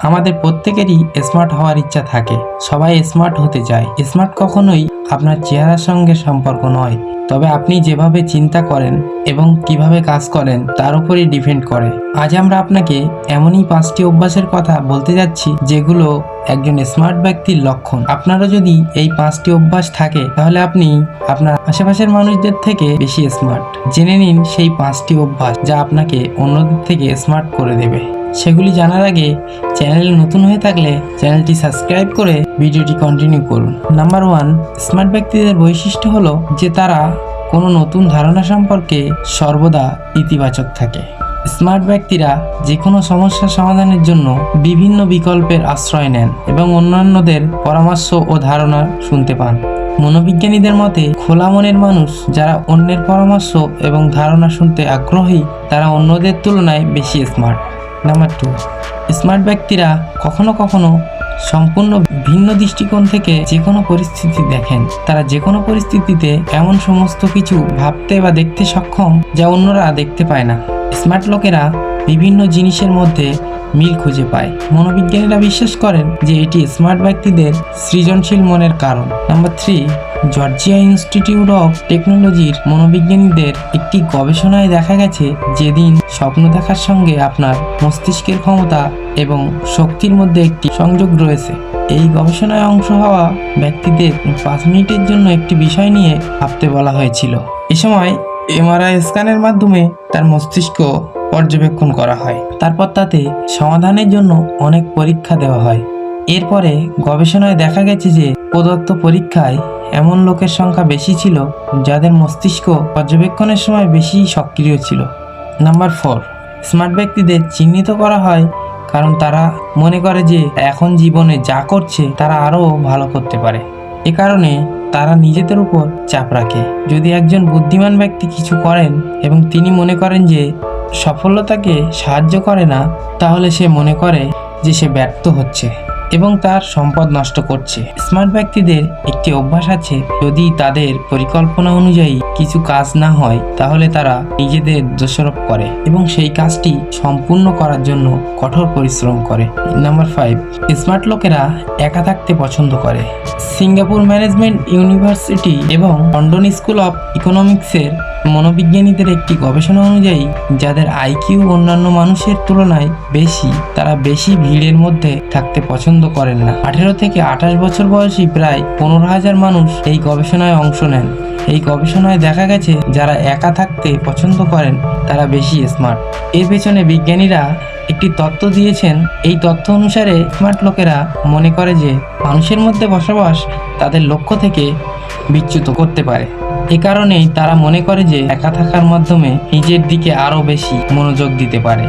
আমাদের প্রত্যেকেরই স্মার্ট হওয়ার ইচ্ছা থাকে। সবাই স্মার্ট হতে চায়। স্মার্ট কখনোই আপনার চেহারার সঙ্গে সম্পর্ক নয়। তবে আপনি যেভাবে চিন্তা করেন এবং কীভাবে কাজ করেন, তার উপরই ডিপেন্ড করে। আজ আমরা আপনাকে এমনই পাঁচটি অভ্যাসের কথা বলতে যাচ্ছি, যেগুলো একজন স্মার্ট ব্যক্তির লক্ষণ। আপনারও যদি এই পাঁচটি অভ্যাস থাকে, তাহলে আপনি আপনার আশেপাশের মানুষদের থেকে বেশি স্মার্ট জেনে নিন সেই পাঁচটি অভ্যাস, যা আপনাকে অন্যদের থেকে স্মার্ট করে দেবে। সেগুলি জানার আগে চ্যানেলে নতুন হয়ে থাকলে চ্যানেলটি সাবস্ক্রাইব করে ভিডিওটি কন্টিনিউ করুন। নাম্বার ওয়ান স্মার্ট ব্যক্তিদের বৈশিষ্ট্য হলো যে তারা কোনো নতুন ধারণা সম্পর্কে সর্বদা ইতিবাচক থাকে। স্মার্ট ব্যক্তিরা যে কোনো সমস্যা সমাধানের জন্য বিভিন্ন বিকল্পের আশ্রয় নেন এবং অন্যান্যদের পরামর্শ ও ধারণা শুনতে পান। মনোবিজ্ঞানীদের মতে, খোলা মনের মানুষ যারা অন্যের পরামর্শ এবং ধারণা শুনতে আগ্রহী, তারা অন্যদের তুলনায় বেশি স্মার্ট নাম্বার টু স্মার্ট ব্যক্তিরা কখনো কখনো সম্পূর্ণ ভিন্ন দৃষ্টিকোণ থেকে যে কোনো পরিস্থিতি দেখেন। তারা যে কোনো পরিস্থিতিতে এমন সমস্ত কিছু ভাবতে বা দেখতে সক্ষম যা অন্যরা দেখতে পায় না। স্মার্ট লোকেরা বিভিন্ন জিনিসের মধ্যে মিল খুঁজে পায়। মনোবিজ্ঞানীরা বিশ্বাস করেন যে এটি স্মার্ট ব্যক্তিদের সৃজনশীল মনের কারণ। Number three, Georgia Institute of টেকনোলজির মনোবিজ্ঞানীদের একটি গবেষণায় দেখা গেছে যেদিন স্বপ্ন দেখার সঙ্গে আপনার মস্তিষ্কের ক্ষমতা এবং শক্তির মধ্যে একটি সংযোগ রয়েছে। এই গবেষণায় অংশ হওয়া ব্যক্তিদের পাঁচ মিনিটের জন্য একটি বিষয় নিয়ে ভাবতে বলা হয়েছিল। এ সময় এমআরআই স্ক্যানের মাধ্যমে তার মস্তিষ্ক পর্যবেক্ষণ করা হয়। তারপর তাতে সমাধানের জন্য অনেক পরীক্ষা দেওয়া হয়। এরপরে গবেষণায় দেখা গেছে যে প্রদত্ত পরীক্ষায় এমন লোকের সংখ্যা বেশি ছিল যাদের মস্তিষ্ক পর্যবেক্ষণের সময় বেশি সক্রিয় ছিল। নাম্বার ফোর, স্মার্ট ব্যক্তিদের চিহ্নিত করা হয় কারণ তারা মনে করে যে এখন জীবনে যা করছে তারা আরও ভালো করতে পারে। এ কারণে তারা নিজেদের উপর চাপ রাখে। যদি একজন বুদ্ধিমান ব্যক্তি কিছু করেন এবং তিনি মনে করেন যে সফলতাকে সাহায্য করে না, তাহলে সে মনে করে যে সে ব্যর্থ হচ্ছে এবং তার সম্পদ নষ্ট করছে। স্মার্ট ব্যক্তিদের একটি অভ্যাস আছে, যদি তাদের পরিকল্পনা অনুযায়ী কিছু কাজ না হয়, তাহলে তারা নিজেদের দোষারোপ করে এবং সেই কাজটি সম্পূর্ণ করার জন্য কঠোর পরিশ্রম করে। নাম্বার ফাইভ স্মার্ট লোকেরা একা থাকতে পছন্দ করে। সিঙ্গাপুর ম্যানেজমেন্ট ইউনিভার্সিটি এবং লন্ডন স্কুল অফ ইকোনমিক্সের মনোবিজ্ঞানীদের একটি গবেষণা অনুযায়ী, যাদের আইকিউ অন্যান্য মানুষের তুলনায় বেশি, তারা বেশি ভিড়ের মধ্যে থাকতে পছন্দ করেন না। আঠেরো থেকে আঠাশ বছর বয়সী প্রায় পনেরো হাজার মানুষ এই গবেষণায় অংশ নেন। এই গবেষণায় দেখা গেছে, যারা একা থাকতে পছন্দ করেন, তারা বেশি স্মার্ট এর পেছনে বিজ্ঞানীরা একটি তত্ত্ব দিয়েছেন। এই তথ্য অনুসারে স্মার্ট লোকেরা মনে করে যে, মানুষের মধ্যে বসবাস তাদের লক্ষ্য থেকে বিচ্যুত করতে পারে। এ কারণেই তারা মনে করে যে একা থাকার মাধ্যমে নিজের দিকে আরও বেশি মনোযোগ দিতে পারে।